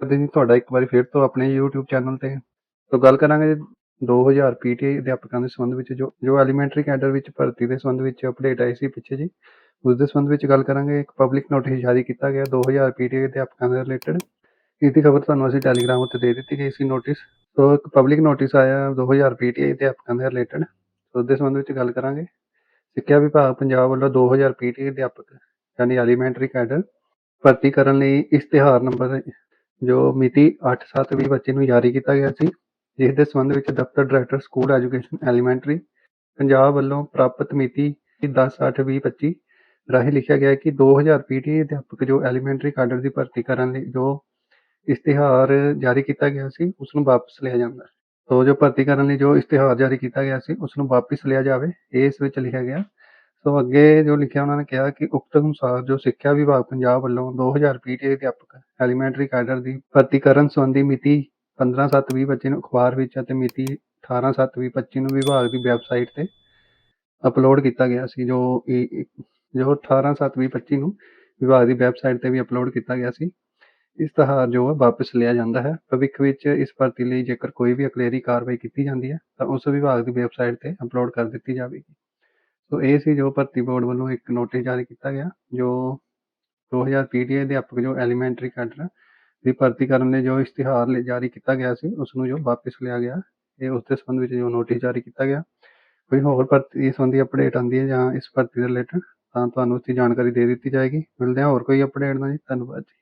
ਕਰਦੇ ਜੀ ਤੁਹਾਡਾ ਇੱਕ ਵਾਰੀ ਫਿਰ ਤੋਂ ਆਪਣੇ YouTube ਚੈਨਲ ਤੇ ਤੋਂ ਗੱਲ ਕਰਾਂਗੇ 2000 ਪੀਟੀਆਈ ਅਧਿਆਪਕਾਂ ਦੇ ਸੰਬੰਧ ਵਿੱਚ, ਜੋ ਜੋ ਐਲੀਮੈਂਟਰੀ ਕੈਡਰ ਵਿੱਚ ਭਰਤੀ ਦੇ ਸੰਬੰਧ ਵਿੱਚ ਅਪਡੇਟ ਆਈ ਸੀ ਪਿੱਛੇ ਜੀ ਉਸ ਦੇ ਸੰਬੰਧ ਵਿੱਚ ਗੱਲ ਕਰਾਂਗੇ, ਇੱਕ ਪਬਲਿਕ ਨੋਟਿਸ ਜਾਰੀ ਕੀਤਾ ਗਿਆ 2000 ਪੀਟੀਆਈ ਅਧਿਆਪਕਾਂ ਦੇ ਰਿਲੇਟਡ ਇਸ ਦੀ ਖਬਰ ਤੁਹਾਨੂੰ ਅਸੀਂ ਟੈਲੀਗ੍ਰਾਮ ਉੱਤੇ ਦੇ ਦਿੱਤੀ ਗਈ ਸੀ ਨੋਟਿਸ ਸੋ ਇੱਕ ਪਬਲਿਕ ਨੋਟਿਸ ਆਇਆ 2000 ਪੀਟੀਆਈ ਅਧਿਆਪਕਾਂ ਦੇ ਰਿਲੇਟਡ ਉਸ ਦੇ ਸੰਬੰਧ ਵਿੱਚ ਗੱਲ ਕਰਾਂਗੇ। ਸਿੱਖਿਆ ਵਿਭਾਗ ਪੰਜਾਬ ਵੱਲੋਂ 2000 ਪੀਟੀਆਈ ਅਧਿਆਪਕ, ਯਾਨੀ ਐਲੀਮੈਂਟਰੀ ਕੈਡਰ ਭਰਤੀ ਕਰਨ ਲਈ ਇਸ਼ਤਿਹਾਰ ਨੰਬਰ ਜੋ ਮਿਤੀ 8/7/2025 ਨੂੰ ਜਾਰੀ ਕੀਤਾ ਗਿਆ ਸੀ, ਜਿਸ ਦੇ ਸੰਬੰਧ ਵਿੱਚ ਦਫ਼ਤਰ director school education elementary Punjab ਵੱਲੋਂ ਪ੍ਰਾਪਤ ਮਿਤੀ 10/8/2025 ਰਾਹੀਂ ਲਿਖਿਆ ਗਿਆ ਹੈ ਕਿ 2000 ਪੀਟੀ ਅਧਿਆਪਕ ਜੋ ਐਲੀਮੈਂਟਰੀ ਕਾਡਰ ਦੀ ਭਰਤੀ ਕਰਨ ਲਈ ਜੋ ਇਸ਼ਤਿਹਾਰ ਜਾਰੀ ਕੀਤਾ ਗਿਆ ਸੀ ਉਸ ਨੂੰ ਵਾਪਸ ਲਿਆ ਜਾਂਦਾ ਹੈ। ਸੋ ਜੋ ਭਰਤੀ ਕਰਨ ਲਈ ਜੋ ਇਸ਼ਤਿਹਾਰ ਜਾਰੀ ਕੀਤਾ ਗਿਆ ਸੀ ਉਸ ਨੂੰ ਵਾਪਸ ਲਿਆ ਜਾਵੇ ਇਹ ਇਸ ਵਿੱਚ ਲਿਖਿਆ ਗਿਆ ਸੋ ਅੱਗੇ ਜੋ ਲਿਖਿਆ ਉਹਨਾਂ ਨੇ ਕਿਹਾ ਕਿ ਉਕਤ ਅਨੁਸਾਰ ਜੋ ਸਿੱਖਿਆ ਵਿਭਾਗ ਪੰਜਾਬ ਵੱਲੋਂ 2000 ਪੀਟੀ ਅਧਿਆਪਕ, ਐਲੀਮੈਂਟਰੀ ਕੈਡਰ ਦੀ ਭਰਤੀ ਕਰਨ ਸੰਬੰਧੀ ਮਿਤੀ 15/7/2025 ਨੂੰ ਅਖਬਾਰ ਵਿੱਚ ਅਤੇ ਮਿਤੀ 18/7/2025 ਨੂੰ ਵਿਭਾਗ ਦੀ ਵੈਬਸਾਈਟ ਤੇ ਅਪਲੋਡ ਕੀਤਾ ਗਿਆ ਸੀ, ਜੋ ਇਹ- ਜੋ 18/7/2025 ਨੂੰ ਵਿਭਾਗ ਦੀ ਵੈਬਸਾਈਟ ਤੇ ਵੀ ਅਪਲੋਡ ਕੀਤਾ ਗਿਆ ਸੀ। ਇਸ਼ਤਿਹਾਰ ਜੋ ਹੈ ਵਾਪਸ ਲਿਆ ਜਾਂਦਾ ਹੈ। ਭਵਿੱਖ ਵਿੱਚ ਇਸ ਭਰਤੀ ਲਈ ਜੇਕਰ ਕੋਈ ਵੀ ਅਕਲੇਰੀ ਕਾਰਵਾਈ ਕੀਤੀ ਜਾਂਦੀ ਹੈ, ਤਾਂ ਉਸ ਵਿਭਾਗ ਦੀ ਵੈਬਸਾਈਟ ਤੇ ਅਪਲੋਡ ਕਰ ਦਿੱਤੀ ਜਾਵੇਗੀ। ਸੋ ਇਹ ਸੀ ਜੋ ਭਰਤੀ ਬੋਰਡ ਵੱਲੋਂ ਇੱਕ ਨੋਟਿਸ ਜਾਰੀ ਕੀਤਾ ਗਿਆ, ਜੋ 2000 ਪੀਟੀਏ ਅਧਿਆਪਕ ਜੋ ਐਲੀਮੈਂਟਰੀ ਕੈਡਰ ਦੀ ਭਰਤੀ ਕਰਨ ਲਈ ਜੋ ਇਸ਼ਤਿਹਾਰ ਲ- ਜਾਰੀ ਕੀਤਾ ਗਿਆ ਸੀ ਉਸ ਨੂੰ ਜੋ ਵਾਪਸ ਲਿਆ ਗਿਆ, ਇਹ ਉਸ ਦੇ ਸੰਬੰਧ ਵਿੱਚ ਜੋ ਨੋਟਿਸ ਜਾਰੀ ਕੀਤਾ ਗਿਆ। ਕੋਈ ਹੋਰ ਭਰਤੀ ਸੰਬੰਧੀ ਅਪਡੇਟ ਆਉਂਦੀ ਹੈ ਜਾਂ ਇਸ ਭਰਤੀ ਦੇ ਰਿਲੇਟਡ ਤਾਂ ਤੁਹਾਨੂੰ ਉਸ ਦੀ ਜਾਣਕਾਰੀ ਦੇ ਦਿੱਤੀ ਜਾਏਗੀ। ਮਿਲਦੇ ਹਾਂ ਹੋਰ ਕੋਈ ਅਪਡੇਟ ਨਾਲ ਜੀ। ਧੰਨਵਾਦ ਜੀ।